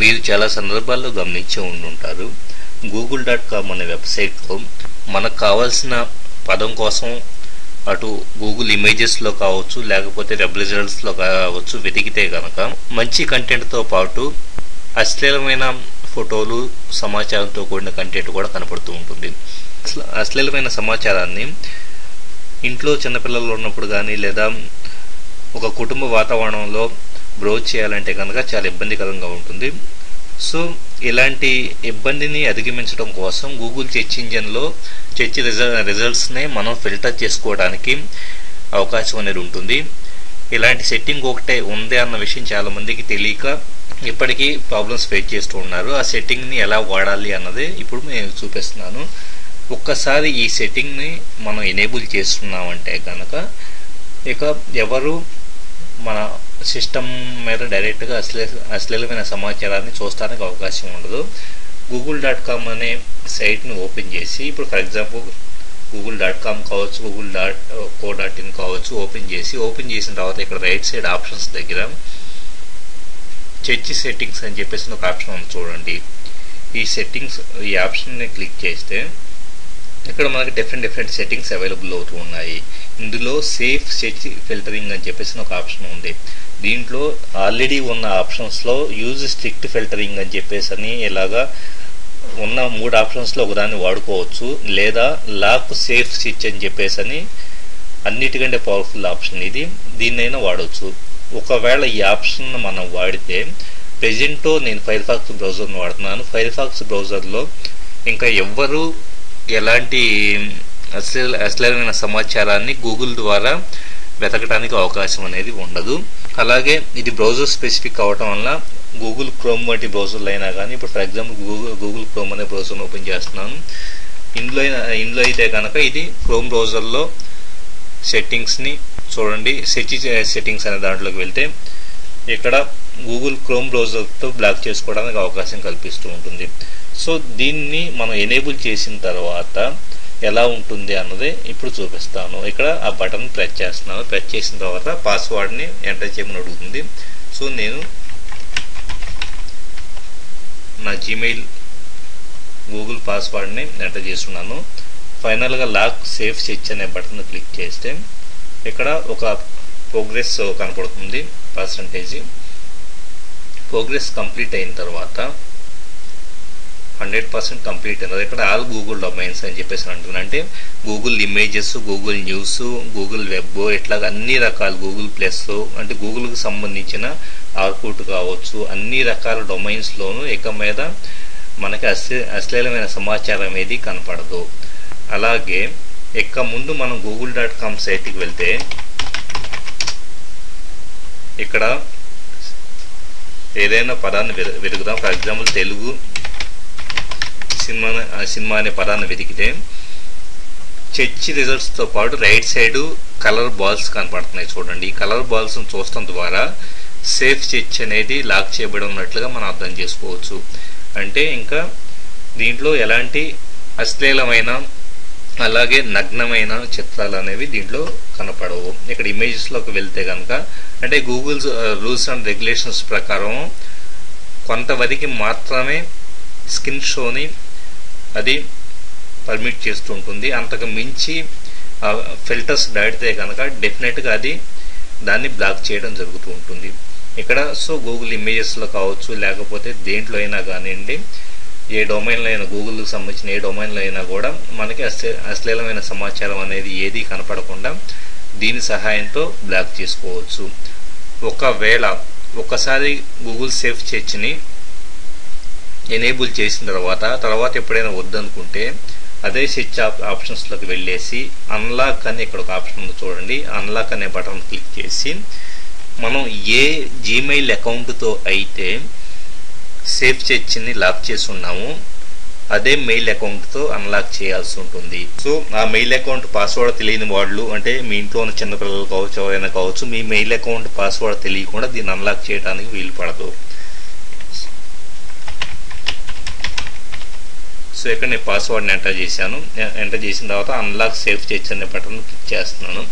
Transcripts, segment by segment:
మీరు చాలా సందర్భాల్లో గమనించి ఉండుంటారు. గూగుల్ డాట్ కామ్ అనే వెబ్సైట్లో మనకు కావాల్సిన పదం కోసం అటు గూగుల్ ఇమేజెస్లో కావచ్చు లేకపోతే వెబ్ రిజల్ట్స్లో కావచ్చు వెతికితే కనుక మంచి కంటెంట్తో పాటు అశ్లీలమైన ఫోటోలు సమాచారంతో కూడిన కంటెంట్ కూడా కనపడుతూ ఉంటుంది. అశ్లీలమైన సమాచారాన్ని ఇంట్లో చిన్నపిల్లలు ఉన్నప్పుడు కానీ లేదా ఒక కుటుంబ వాతావరణంలో బ్రౌజ్ చేయాలంటే కనుక చాలా ఇబ్బందికరంగా ఉంటుంది. సో ఇలాంటి ఇబ్బందిని అధిగమించడం కోసం గూగుల్ సెర్చ్ ఇంజన్లో సెర్చ్ రిజల్ట్స్ని మనం ఫిల్టర్ చేసుకోవడానికి అవకాశం అనేది ఉంటుంది. ఇలాంటి సెట్టింగ్ ఒకటే ఉంది అన్న విషయం చాలామందికి తెలియక ఇప్పటికీ ప్రాబ్లమ్స్ ఫేస్ చేస్తూ ఉన్నారు. ఆ సెట్టింగ్ని ఎలా వాడాలి అన్నది ఇప్పుడు నేను చూపిస్తున్నాను. ఒక్కసారి ఈ సెట్టింగ్ని మనం ఎనేబుల్ చేస్తున్నామంటే కనుక ఇక ఎవరు మన సిస్టమ్ మీద డైరెక్ట్గా అశ్లీ అశ్లీలమైన సమాచారాన్ని చూస్తానికి అవకాశం ఉండదు. గూగుల్ డాట్ కామ్ అనే సైట్ని ఓపెన్ చేసి ఇప్పుడు for example Google dot com కావచ్చు Google dot co dot in కావచ్చు ఓపెన్ చేసి ఓపెన్ చేసిన తర్వాత ఇక్కడ రైట్ సైడ్ ఆప్షన్స్ దగ్గర చర్చి సెట్టింగ్స్ అని చెప్పేసి ఒక ఆప్షన్ ఉంది చూడండి. ఈ సెట్టింగ్స్ ఈ ఆప్షన్ని క్లిక్ చేస్తే ఇక్కడ మనకి డిఫరెంట్ డిఫరెంట్ సెట్టింగ్స్ అవైలబుల్ అవుతూ ఉన్నాయి. ఇందులో సేఫ్ సెర్చ్ ఫిల్టరింగ్ అని చెప్పేసి ఒక ఆప్షన్ ఉంది. దీంట్లో ఆల్రెడీ ఉన్న ఆప్షన్స్లో యూజ్ స్ట్రిక్ట్ ఫిల్టరింగ్ అని చెప్పేసి అని ఇలాగా ఉన్న మూడు ఆప్షన్స్లో ఒకదాన్ని వాడుకోవచ్చు. లేదా లాక్ సేఫ్ స్విచ్ అని చెప్పేసి అని అన్నిటికంటే పవర్ఫుల్ ఆప్షన్ ఇది. దీన్నైనా వాడవచ్చు ఒకవేళ ఈ ఆప్షన్ మనం వాడితే ప్రెజెంటో నేను ఫైర్ ఫాక్స్ బ్రౌజర్ని వాడుతున్నాను. ఫైర్ ఫాక్స్ బ్రౌజర్లో ఇంకా ఎవ్వరు ఎలాంటి అశ్లీల అశ్లీలమైన సమాచారాన్ని గూగుల్ ద్వారా వెతకడానికి అవకాశం అనేది ఉండదు. అలాగే ఇది బ్రౌజర్ స్పెసిఫిక్ అవటం వల్ల గూగుల్ క్రోమ్ వంటి బ్రౌజర్లు అయినా కానీ ఇప్పుడు for example Google Google Chrome అనే బ్రౌజర్ని ఓపెన్ చేస్తున్నాను. ఇందులో ఇందులో అయితే కనుక ఇది క్రోమ్ బ్రౌజర్లో సెట్టింగ్స్ని చూడండి. సెర్చ్ సెట్టింగ్స్ అనే దాంట్లోకి వెళ్తే ఇక్కడ గూగుల్ క్రోమ్ బ్రౌజర్తో బ్లాక్ చేసుకోవడానికి అవకాశం కల్పిస్తూ ఉంటుంది. సో దీన్ని మనం ఎనేబుల్ చేసిన తర్వాత ఎలా ఉంటుంది అన్నది ఇప్పుడు చూపిస్తాను. ఇక్కడ ఆ బటన్ ప్రెస్ చేస్తున్నాను. ప్రెస్ చేసిన తర్వాత పాస్వర్డ్ని ఎంటర్ చేయమని అడుగుతుంది. సో నేను నా జీమెయిల్ గూగుల్ పాస్వర్డ్ని ఎంటర్ చేస్తున్నాను. ఫైనల్గా లాక్ సేఫ్ సెర్చ్ అనే బటన్ క్లిక్ చేస్తే ఇక్కడ ఒక ప్రోగ్రెస్ కనపడుతుంది. పర్సంటేజ్. ప్రోగ్రెస్ కంప్లీట్ అయిన తర్వాత హండ్రెడ్ పర్సెంట్ కంప్లీట్ అన్నది ఇక్కడ ఆల్ గూగుల్ డొమైన్స్ అని చెప్పేసి అంటున్నాను అంటే Google images Google news Google web ఇట్లా అన్ని రకాల గూగుల్ ప్లస్ అంటే గూగుల్కి సంబంధించిన ఆర్కుట్ కావచ్చు అన్ని రకాల డొమైన్స్లోనూ ఇక మీద మనకి అశ్లీ అశ్లీలమైన సమాచారం ఏది కనపడదు. అలాగే ఇక ముందు మనం గూగుల్ డాట్ కామ్ సైట్కి వెళ్తే ఇక్కడ ఏదైనా పదాన్ని వెతుకుదాం. For example Telugu cinema cinema అనే పదాన్ని వెతికితే చర్చ్ రిజల్ట్స్తో పాటు రైట్ సైడ్ కలర్ బాల్స్ కనపడుతున్నాయి చూడండి. ఈ కలర్ బాల్స్ని చూడటం ద్వారా సేఫ్ చర్చ్ అనేది లాక్ చేయబడి ఉన్నట్లుగా మనం అర్థం చేసుకోవచ్చు. అంటే ఇంకా దీంట్లో ఎలాంటి అశ్లీలమైన అలాగే నగ్నమైన చిత్రాలు అనేవి దీంట్లో కనపడవు. ఇక్కడ ఇమేజెస్లోకి వెళ్తే కనుక అంటే గూగుల్ రూల్స్ అండ్ రెగ్యులేషన్స్ ప్రకారం కొంతవరకు మాత్రమే స్కిన్ షోని అది పర్మిట్ చేస్తూ ఉంటుంది. అంతకు మించి ఫిల్టర్స్ దాటితే కనుక డెఫినెట్గా అది దాన్ని బ్లాక్ చేయడం జరుగుతూ ఉంటుంది. ఇక్కడ సో గూగుల్ ఇమేజెస్లో కావచ్చు లేకపోతే దేంట్లో అయినా కానివ్వండి ఏ డొమైన్లో అయినా గూగుల్కి సంబంధించిన ఏ డొమైన్లో అయినా కూడా మనకి అశ్లీ అశ్లీలమైన సమాచారం అనేది ఏది కనపడకుండా దీని సహాయంతో బ్లాక్ చేసుకోవచ్చు. ఒకవేళ ఒకసారి గూగుల్ సేఫ్ చర్చ్ని ఎనేబుల్ చేసిన తర్వాత తర్వాత ఎప్పుడైనా వద్దనుకుంటే అదే స్విచ్ ఆప్షన్స్లోకి వెళ్ళేసి అన్లాక్ అని ఇక్కడ ఒక ఆప్షన్ ఉంది చూడండి. అన్లాక్ అనే బటన్ క్లిక్ చేసి మనం ఏ జీమెయిల్ అకౌంట్తో అయితే సేఫ్ సెర్చ్ని లాక్ చేసి ఉన్నాము అదే మెయిల్ అకౌంట్తో అన్లాక్ చేయాల్సి ఉంటుంది. సో ఆ మెయిల్ అకౌంట్ పాస్వర్డ్ తెలియని వాళ్ళు అంటే మీ ఇంట్లో ఉన్న చిన్నపిల్లలు కావచ్చు ఎవరైనా కావచ్చు మీ మెయిల్ అకౌంట్ పాస్వర్డ్ తెలియకుండా దీన్ని అన్లాక్ చేయడానికి వీలు పడదు సో ఇక్కడ నేను పాస్వర్డ్ని ఎంటర్ చేశాను ఎంటర్ చేసిన తర్వాత అన్లాక్ సేఫ్ చేయొచ్చు అనే బటన్ క్లిక్ చేస్తున్నాను.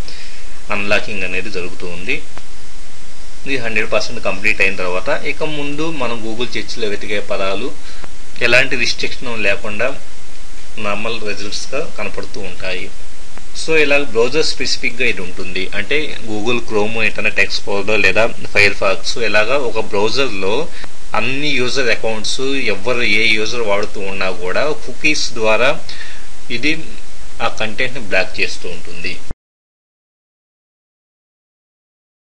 అన్లాకింగ్ అనేది జరుగుతూ ఉంది. ఇది హండ్రెడ్ పర్సెంట్ కంప్లీట్ అయిన తర్వాత ఇక ముందు మనం గూగుల్ చర్చ్లో వెతికే పదాలు ఎలాంటి రిస్ట్రిక్షన్ లేకుండా నార్మల్ రిజల్ట్స్గా కనపడుతూ ఉంటాయి. సో ఇలా బ్రౌజర్ స్పెసిఫిక్గా ఇది ఉంటుంది. అంటే గూగుల్ క్రోమ్ ఇంటర్నెట్ ఎక్స్ప్లోరర్ లేదా ఫైర్ ఫాక్స్ ఇలాగా ఒక బ్రౌజర్లో అన్ని యూజర్ అకౌంట్స్ ఎవరు ఏ యూజర్ వాడుతూ ఉన్నా కూడా కుకీస్ ద్వారా ఇది ఆ కంటెంట్ని బ్లాక్ చేస్తూ ఉంటుంది.